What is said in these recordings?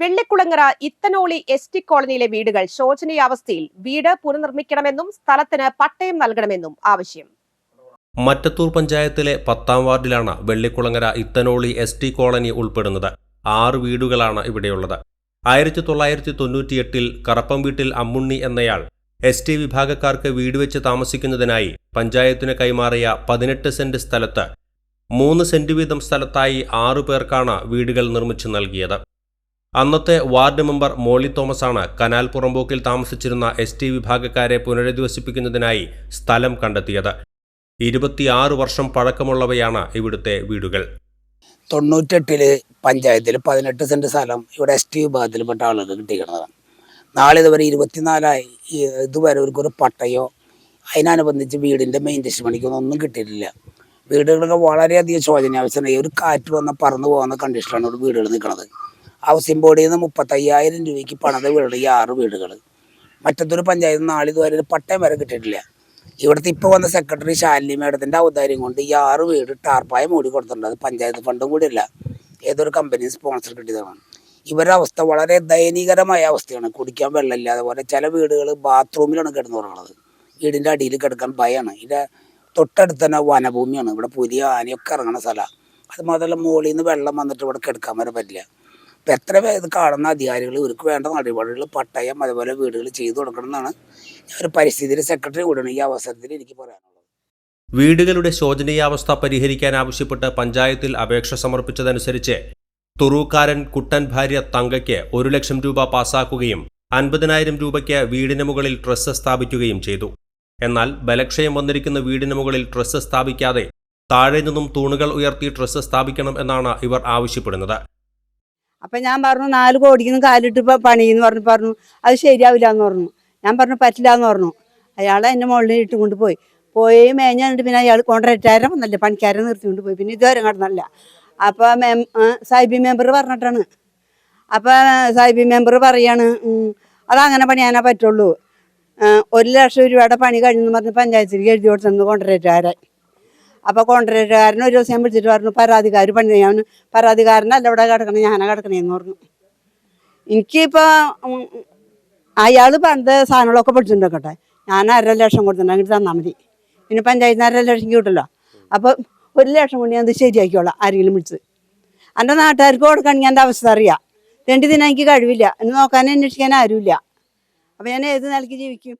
Vellikulangara Ithanoli S T കോളനിയിലെ വീടുകൾ ശോചനീയാവസ്ഥയിൽ വീട് പുനർനിർമ്മിക്കണമെന്നും സ്ഥലത്തിന് പട്ടയം നൽകണമെന്നും ആവശ്യം. മറ്റത്തൂർ പഞ്ചായത്തിലെ പത്താം വാർഡിലാണ് Vellikulangara Ithanoli S T colony ഉൾപ്പെടുന്നത്. ആറ് വീടുകളാണ് ഇവിടെയുള്ളത്. ആയിരത്തി തൊള്ളായിരത്തി തൊണ്ണൂറ്റിയെട്ടിൽ കറപ്പം വീട്ടിൽ അമ്മുണ്ണി എന്നയാൾ എസ് ടി വിഭാഗക്കാർക്ക് വീട് വെച്ച് താമസിക്കുന്നതിനായി പഞ്ചായത്തിന് കൈമാറിയ പതിനെട്ട് സെന്റ് സ്ഥലത്ത് മൂന്ന് സെന്റ് വീതം സ്ഥലത്തായി ആറു പേർക്കാണ് വീടുകൾ നിർമ്മിച്ചു നൽകിയത്. അന്നത്തെ വാർഡ് മെമ്പർ മോളി തോമസാണ് കനാൽ പുറമ്പോക്കിൽ താമസിച്ചിരുന്ന എസ് ടി വിഭാഗക്കാരെ പുനരധിവസിപ്പിക്കുന്നതിനായി സ്ഥലം കണ്ടെത്തിയത്. ഇരുപത്തിയാറ് വർഷം പഴക്കമുള്ളവയാണ് ഇവിടുത്തെ വീടുകൾ. തൊണ്ണൂറ്റെട്ടിൽ പഞ്ചായത്തിൽ പതിനെട്ട് സെന്റ് സ്ഥലം ഇവിടെ എസ് ടി വിഭാഗത്തിൽപ്പെട്ട ആളുകൾ കിട്ടിയിരിക്കുന്നതാണ്. നാളെ ഇതുവരെ ഇരുപത്തിനാലായി. ഇതുവരെ ഒരു പട്ടയോ അതിനനുബന്ധിച്ച് വീടിന്റെ മെയിന്റെസ് പണിക്കൊന്നും ഒന്നും കിട്ടിയിട്ടില്ല. വീടുകളൊക്കെ വളരെയധികം ശോചനീയാവസ്ഥയാണ്. ഒരു കാറ്റ് വന്ന പറന്നു പോകുന്ന കണ്ടീഷനിലാണ് ഇവിടെ വീടുകൾ നിൽക്കുന്നത്. ഹൗസിംഗ് ബോർഡിൽ നിന്ന് മുപ്പത്തയ്യായിരം രൂപയ്ക്ക് പണിത വീടുകൾ ഈ ആറ് വീടുകൾ മറ്റത്തൊരു പഞ്ചായത്ത് നാളെ ഇതുവരെ ഒരു പട്ടയം വരെ കിട്ടിയിട്ടില്ല. ഇവിടുത്തെ ഇപ്പോൾ വന്ന സെക്രട്ടറി ശാലിനി മേഡത്തിന്റെ ഔദാര്യം കൊണ്ട് ഈ ആറ് വീട് ടാർപ്പായ മൂടി കൊടുത്തിട്ടുണ്ട്. അത് പഞ്ചായത്ത് ഫണ്ടും കൂടിയല്ല ഏതൊരു കമ്പനി സ്പോൺസർ കിട്ടിയതാണ്. ഇവരുടെ അവസ്ഥ വളരെ ദയനീയകരമായ അവസ്ഥയാണ്. കുടിക്കാൻ വെള്ളമില്ല അതുപോലെ ചില വീടുകൾ ബാത്റൂമിലാണ് കിടന്നുറങ്ങുന്നത് വീടിന്റെ അടിയിൽ കിടക്കാൻ ഭയമാണ് ഇതിന്റെ തൊട്ടടുത്ത് തന്നെ വനഭൂമിയാണ്. ഇവിടെ പുതിയ ആനയൊക്കെ ഇറങ്ങുന്ന സ്ഥലമാണ് അത് മാത്രമല്ല മുകളിൽ നിന്ന് വെള്ളം വന്നിട്ട് ഇവിടെ കിടക്കാൻ വരെ പറ്റില്ല. അപ്പം എത്ര ഇത് കാണുന്ന അധികാരികൾ ഇവർക്ക് വേണ്ട നടപടികൾ പട്ടയം അതുപോലെ വീടുകൾ ചെയ്തു കൊടുക്കണം എന്നാണ് ഞാൻ ഒരു പരിസ്ഥിതി സെക്രട്ടറി കൂടെയാണ് ഈ അവസരത്തിൽ എനിക്ക് പറയാനുള്ളത്. വീടുകളുടെ ശോചനീയാവസ്ഥ പരിഹരിക്കാൻ ആവശ്യപ്പെട്ട് പഞ്ചായത്തിൽ അപേക്ഷ സമർപ്പിച്ചതനുസരിച്ച് തുറൂക്കാരൻ കുട്ടൻ ഭാര്യ തങ്കയ്ക്ക് ഒരു ലക്ഷം രൂപ പാസാക്കുകയും അൻപതിനായിരം രൂപയ്ക്ക് വീടിന് മുകളിൽ ട്രസ് സ്ഥാപിക്കുകയും ചെയ്തു. എന്നാൽ ബലക്ഷയം വന്നിരിക്കുന്ന വീടിന് മുകളിൽ ട്രസ് സ്ഥാപിക്കാതെ താഴെ നിന്നും തൂണുകൾ ഉയർത്തി ട്രസ് സ്ഥാപിക്കണം എന്നാണ് ഇവർ ആവശ്യപ്പെടുന്നത്. അപ്പൊ ഞാൻ പറഞ്ഞു നാല് കോടിക്ക് കാലിട്ട് പണിയെന്ന് പറഞ്ഞു പറഞ്ഞു. അത് ശരിയാവില്ല എന്ന് പറഞ്ഞു. ഞാൻ പറഞ്ഞു പറ്റില്ല എന്ന് പറഞ്ഞു. അയാൾ എന്നെ മുകളിൽ ഇട്ട് കൊണ്ടുപോയി പോയി. മേഞ്ഞ കണ്ടിട്ട് പിന്നെ അയാൾ കോൺട്രാക്റ്റുകാരൻ വന്നല്ലേ പണിക്കാരെ നിർത്തിക്കൊണ്ട് പോയി. പിന്നെ ഇതുവരെ കടന്നല്ല അപ്പൊ മെം സാഹിബി മെമ്പർ പറഞ്ഞിട്ടാണ്. അപ്പൊ സാഹിബി മെമ്പർ പറയാണ് അത് അതങ്ങനെ പണിയാനേ പറ്റുള്ളൂ. ഒരു ലക്ഷം രൂപയുടെ പണി കഴിഞ്ഞെന്ന് പറഞ്ഞ് പഞ്ചായത്തിലേക്ക് എഴുതി കൊടുത്തു കോൺട്രാക്റ്റുകാരെ അപ്പോൾ കോൺട്രാക്റ്റുകാരൻ ഒരു ദിവസം ഞാൻ വിളിച്ചിട്ട് പറഞ്ഞു പരാതിക്കാർ പണി ചെയ്യാൻ പരാതിക്കാരനല്ല ഇവിടെ കിടക്കണേ ഞാനാ കിടക്കണേന്ന് പറഞ്ഞു. എനിക്കിപ്പോൾ അയാൾ പണ്ട് സാധനങ്ങളൊക്കെ പിടിച്ചിട്ടുണ്ടോട്ടെ ഞാൻ അര ലക്ഷം കൊടുത്തിട്ടുണ്ടെങ്കിൽ തന്നാൽ മതി. പിന്നെ പഞ്ചായത്തിന് അര ലക്ഷം കിട്ടല്ലോ അപ്പോൾ ഒരു ലക്ഷം കൊണ്ട് ഞാൻ അത് ശരിയാക്കിയോളാം ആരെങ്കിലും വിളിച്ച്. എന്റെ നാട്ടുകാർക്ക് കൊടുക്കണമെങ്കിൽ എന്റെ അവസ്ഥ അറിയാം. രണ്ട് ദിനം എനിക്ക് കഴിവില്ല. എന്നെ നോക്കാൻ അന്വേഷിക്കാൻ ആരുമില്ല. അപ്പോൾ ഞാൻ ഏത് നിലയ്ക്ക് ജീവിക്കും?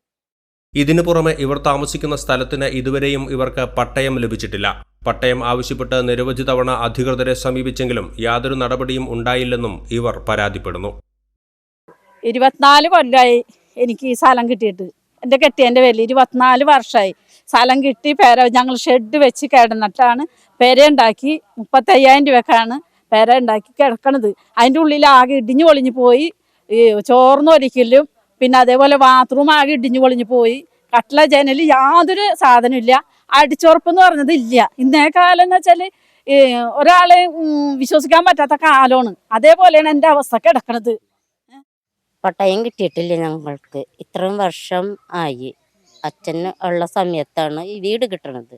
ഇതിനു പുറമെ ഇവർ താമസിക്കുന്ന സ്ഥലത്തിന് ഇതുവരെയും ഇവർക്ക് പട്ടയം ലഭിച്ചിട്ടില്ല. പട്ടയം ആവശ്യപ്പെട്ട് നിരവധി തവണ അധികൃതരെ സമീപിച്ചെങ്കിലും യാതൊരു നടപടിയും ഉണ്ടായില്ലെന്നും ഇവർ പരാതിപ്പെടുന്നു. ഇരുപത്തിനാല് കൊല്ലമായി എനിക്ക് ഈ സ്ഥലം കിട്ടിയിട്ട്. എന്റെ കെട്ടിയന്റെ പേരിൽ ഇരുപത്തിനാല് വർഷമായി. സ്ഥലം കിട്ടി പേര ഞങ്ങൾ ഷെഡ് വെച്ച് കിടന്നിട്ടാണ് പേര ഉണ്ടാക്കി. മുപ്പത്തയ്യായിരം രൂപക്കാണ് പേര ഉണ്ടാക്കി കിടക്കണത്. അതിന്റെ ഉള്ളിൽ ആകെ ഇടിഞ്ഞു പൊളിഞ്ഞു പോയി. ചോർന്നൊരിക്കലും പിന്നെ അതേപോലെ ബാത്റൂം ആകെ ഇടിഞ്ഞു പൊളിഞ്ഞു പോയി. കട്ടില ജനൽ യാതൊരു സാധനമില്ല അടിച്ചുറപ്പെന്ന് പറഞ്ഞത് ഇല്ല. ഇന്നേ കാലം എന്ന് വെച്ചാൽ ഒരാളെ വിശ്വസിക്കാൻ പറ്റാത്ത കാലമാണ്. അതേപോലെയാണ് എന്റെ അവസ്ഥ കിടക്കണത്. പട്ടയം കിട്ടിയിട്ടില്ല ഞങ്ങൾക്ക്. ഇത്രയും വർഷം ആയി. അച്ഛന് ഉള്ള സമയത്താണ് ഈ വീട് കിട്ടണത്.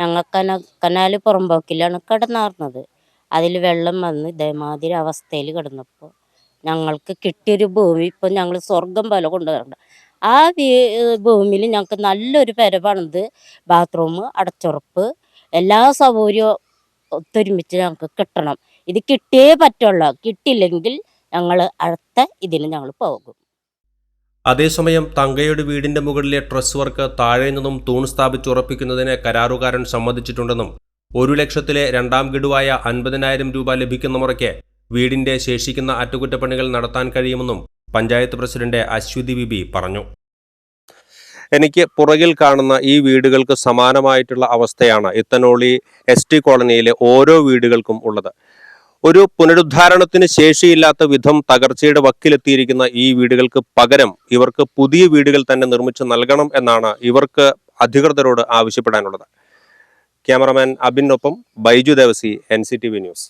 ഞങ്ങൾ കന കനാല് പുറമ്പോക്കിലാണ് കിടന്നാർന്നത്. അതിൽ വെള്ളം വന്ന് ഇതേമാതിരി അവസ്ഥയിൽ കിടന്നപ്പോൾ ഞങ്ങൾക്ക് കിട്ടിയൊരു ഭൂമി ഇപ്പം ഞങ്ങൾ സ്വർഗം പോലെ കൊണ്ടുവരണ്ട ആ ഭൂമിയിൽ ഞങ്ങൾക്ക് നല്ലൊരു പെര പണിത് ബാത്റൂം അടച്ചുറപ്പ് എല്ലാ സൗകര്യവും ഒത്തൊരുമിച്ച് ഞങ്ങൾക്ക് കിട്ടണം. ഇത് കിട്ടിയേ പറ്റുള്ളൂ. കിട്ടിയില്ലെങ്കിൽ ഞങ്ങൾ അടുത്ത ഇതിന് ഞങ്ങൾ പോകും. അതേസമയം തങ്കയുടെ വീടിന്റെ മുകളിലെ ട്രസ് വർക്ക് താഴെ നിന്നും തൂൺ സ്ഥാപിച്ചുറപ്പിക്കുന്നതിന് കരാറുകാരൻ സമ്മതിച്ചിട്ടുണ്ടെന്നും ഒരു ലക്ഷത്തിലെ രണ്ടാം ഗഡുവായ അൻപതിനായിരം രൂപ ലഭിക്കുന്ന മുറയ്ക്ക് വീടിന്റെ ശേഷിക്കുന്ന അറ്റകുറ്റപ്പണികൾ നടത്താൻ കഴിയുമെന്നും പഞ്ചായത്ത് പ്രസിഡന്റ് അശ്വതി ബിബി പറഞ്ഞു. എനിക്ക് പുറകിൽ കാണുന്ന ഈ വീടുകൾക്ക് സമാനമായിട്ടുള്ള അവസ്ഥയാണ് ഇത്തനോളി എസ് ടി കോളനിയിലെ ഓരോ വീടുകൾക്കും ഉള്ളത്. ഒരു പുനരുദ്ധാരണത്തിന് ശേഷിയില്ലാത്ത വിധം തകർച്ചയുടെ വക്കിലെത്തിയിരിക്കുന്ന ഈ വീടുകൾക്ക് പകരം ഇവർക്ക് പുതിയ വീടുകൾ തന്നെ നിർമ്മിച്ചു നൽകണം എന്നാണ് ഇവർക്ക് അധികൃതരോട് ആവശ്യപ്പെടാനുള്ളത്. ക്യാമറമാൻ അബിനൊപ്പം ബൈജു ദേവസി എൻ ന്യൂസ്.